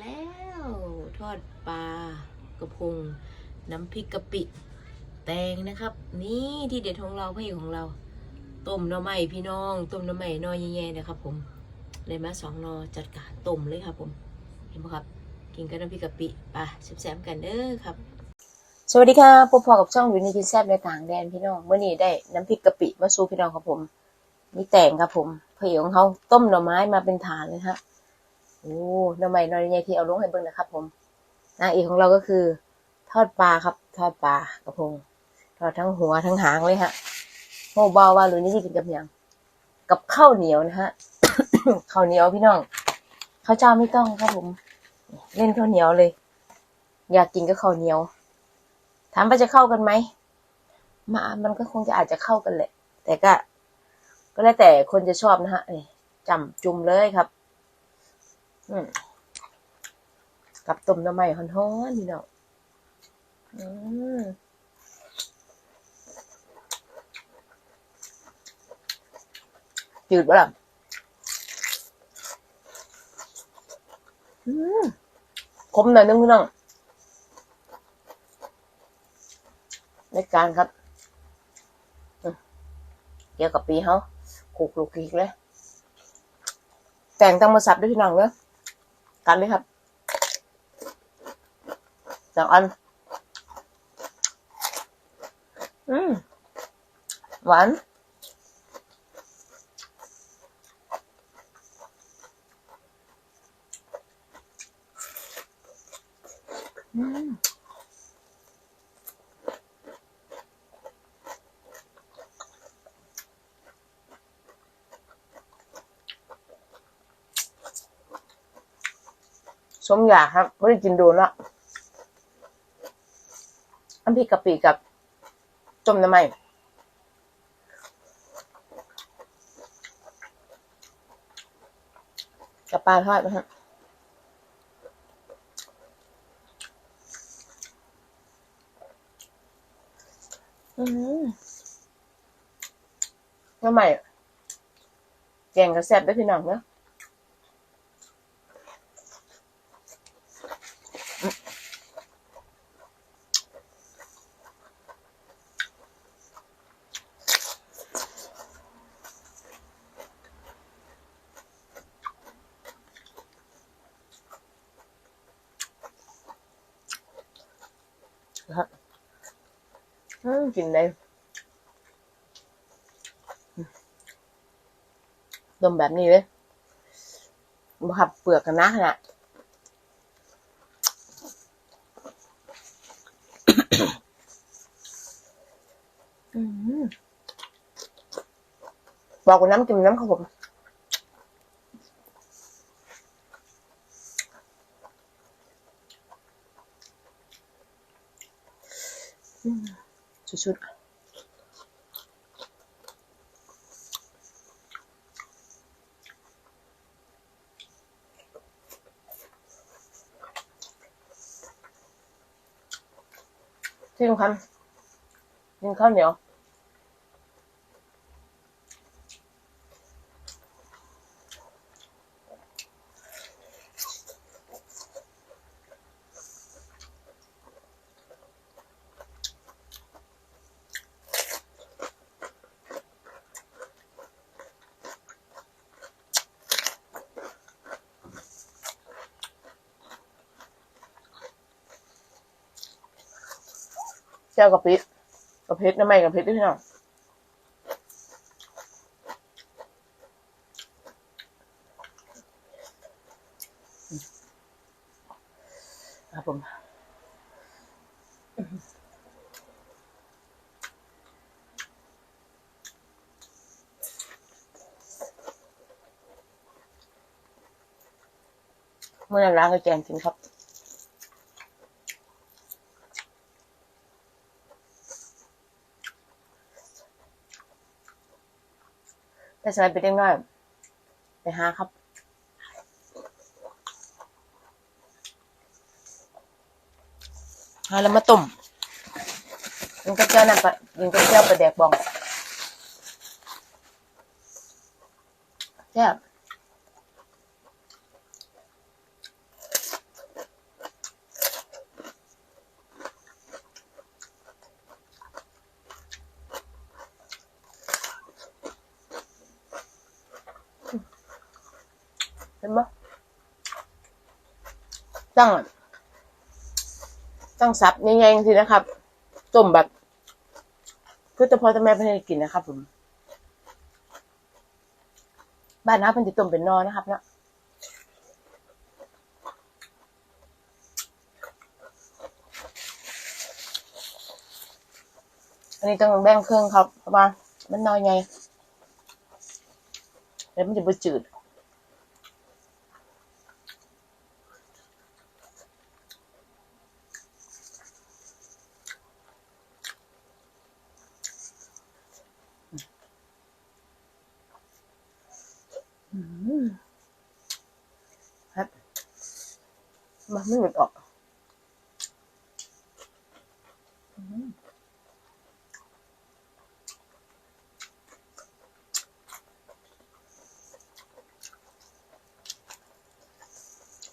แล้ว ทอดปลากระพง น้ำพริกกะปิ แตงนะครับ นี่ที่เด็ดของเราพระเอกของเรา ต้มหน่อไม้พี่น้อง ต้มหน่อไม้นอแย่ๆนะครับ ผมเลยมาสองนอจัดการต้มเลยครับ ผม เห็นไหมครับ กินกับน้ำพริกกะปิไปแซ่บๆกันเด้อครับ สวัสดีค่ะพบพอกับช่องวินิกินแซ่บในต่างแดนพี่น้องเมื่อนี้ได้น้ำพริกกะปิมาสู่พี่น้องครับผมมีแตงครับผมพระเอกของเขาต้มหน่อไม้มาเป็นฐานเลยฮะ โอ้หน่อไม้นอแย่ที่เอาลงให้เบิ่งนะครับ ผมนางเอกของเราก็คือ ทอดปลาครับ ทอดปลากระพงทอดทั้งหัวทั้งหางเลยฮะโมบาว่าหรือนี่จะกินกับยังกับข้าวเหนียวนะฮะข้าวเหนียวพี่น้องข้าวเจ้าไม่ต้องครับผม เล่นข้าวเหนียวเลย อยากกินก็ข้าวเหนียว ถามว่าจะเข้ากันไหมมา มันก็คงจะอาจจะเข้ากันแหละ แต่ก็ ก็แล้วแต่คนจะชอบนะฮะนี่จำจุ่มเลยครับ กับต้มน้ำมันฮ้อนๆพี่น้องอืมจืดปะล่ะอืมคมหน่อยนึงพี่น้องในการครับ เกี่ยวกับปีเขาขูกลูกอีกเลย แต่งตั้งมาสับด้วยพี่น้องเนอะ กันเลยครับสองอัน อืม หวาน อืม สมอยากครับไม่ได้กินโดนละอันพริกกะปิกับต้มน้ำมันกับปลาทอดนะฮะอืมน้ำมันแกงกระแซบได้พี่น้องเนอะ กินได้ดมแบบนี้เลยบขับเปลือกกันนะขนาดอืมบอกว่าน้ำกินน้ำครับผมอืม ชุด ที่สำคัญกินข้าวเหนียว เจ้ากะปิกะเพชรน้ำไม่กะเพชรด้วยพี่น้องครับผมเมื่อนั้านก็แจงจริงครับ แต่สมัยเป็นเด็กน้อยไปหาครับหาแล้วมาต้มมันก็เจ้านั่นปะยังก็เจ้าประแดกบองแซ่บ ตั้งตั้งซับง่ายๆทีนะครับต้มแบบคือแต่พอแต่แม่เพิ่นให้กินนะครับผม บ้านน้าเพิ่นสิต้มเป็นนอนะครับเนาะอันนี้ต้องแบ่งเครื่องครับเพราะว่ามันน้อยไงแล้วมันจะบ่จืด อืมครับมัน ไม่หลุดออก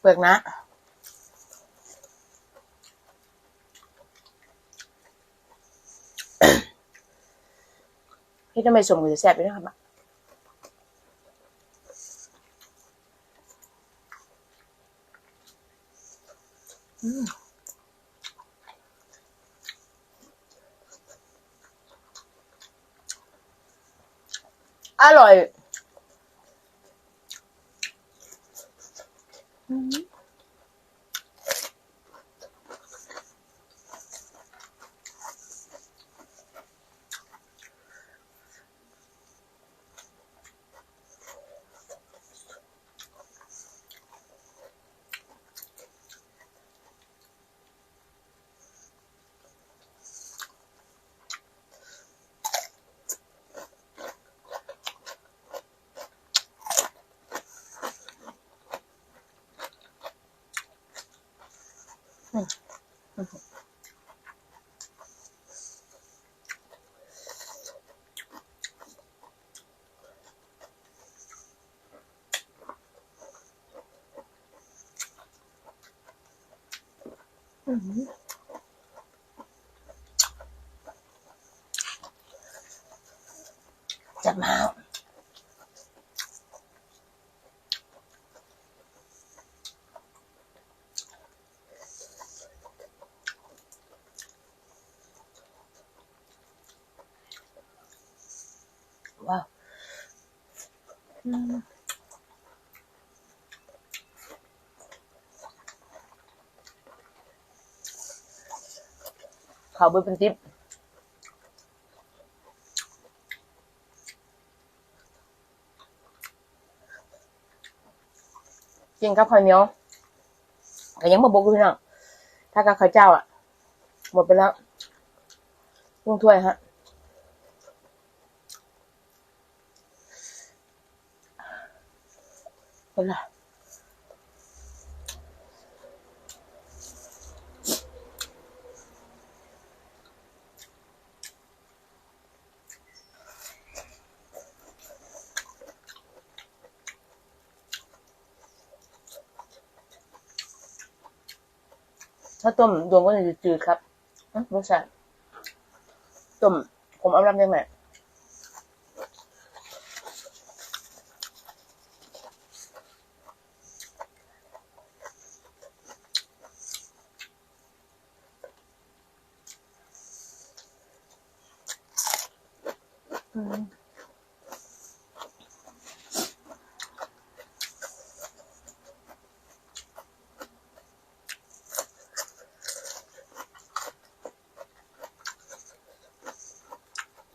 เปลือกนะพี่ทำไมสมกับจะแซ่บด้วยนะครับ อร่อย อืม อืมจับมาว้าว อืมเขาเบอร์เป็นติ๊บกินกับข้าวเหนียวก็ยังมาบกอยู่พี่น้องถ้ากับข้าวเจ้าอะ หมดไปแล้วลุงถ้วยฮะ เป็นไรถ้าต้มดวงก็จะจืดๆครับอืมรสชาติต้มผมเอาลำยังไงอืม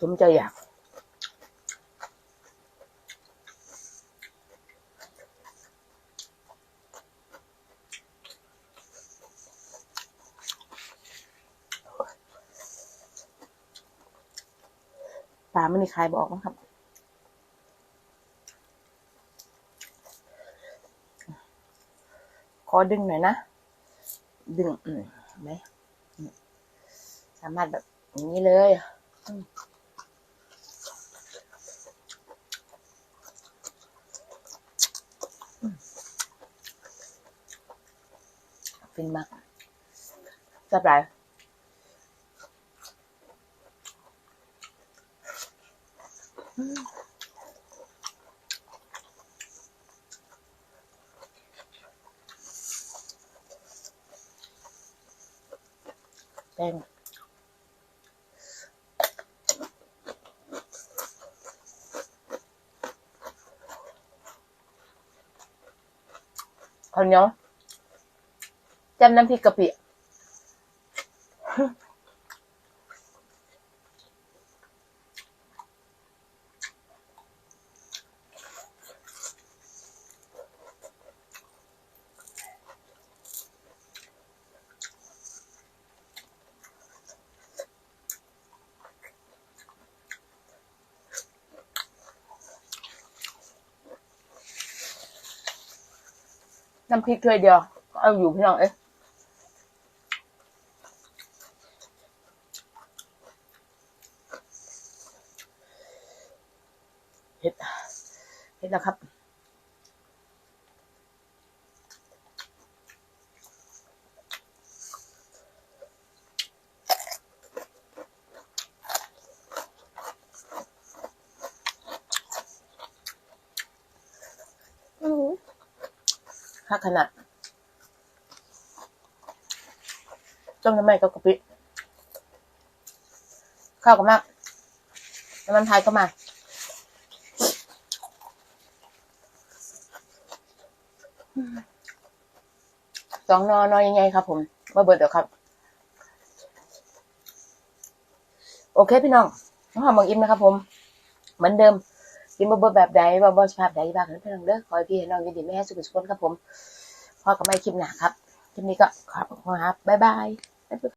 สมใจ ไม่มีใครบอกมั้งครับขอดึงหน่อยนะ ดึงอืมไหมสามารถแบบอย่างนี้เลยฟินมากจับไรอื แป้งข้าวเหนียจำน้ำพริกกะปิ น้ำพริกถ้วยเดียว เอาอยู่พี่น้องเอ้ยเห็ดเห็ดแล้วครับ อือ ค่าขนาดต้มน้ำมันกับกะปิข้าวก็มากน้ำมันพายก็มาสองนอนอยังไงครับ ผมมาเบิดเดี๋ยวครับ โอเคพี่น้องน้องหอมบางอิ่มนะครับ ผม เหมือนเดิม กินบ่เบิดแบบใดบ่บ่สภาพใดบ้างนั้นพี่น้องเด้อขอให้พี่ให้น้องยินดีไม่ให้สุขสุขคนครับผมพ่อกับไม่คลิปหนาครับคลิปนี้ก็ขอบคุณครับบ๊ายบาย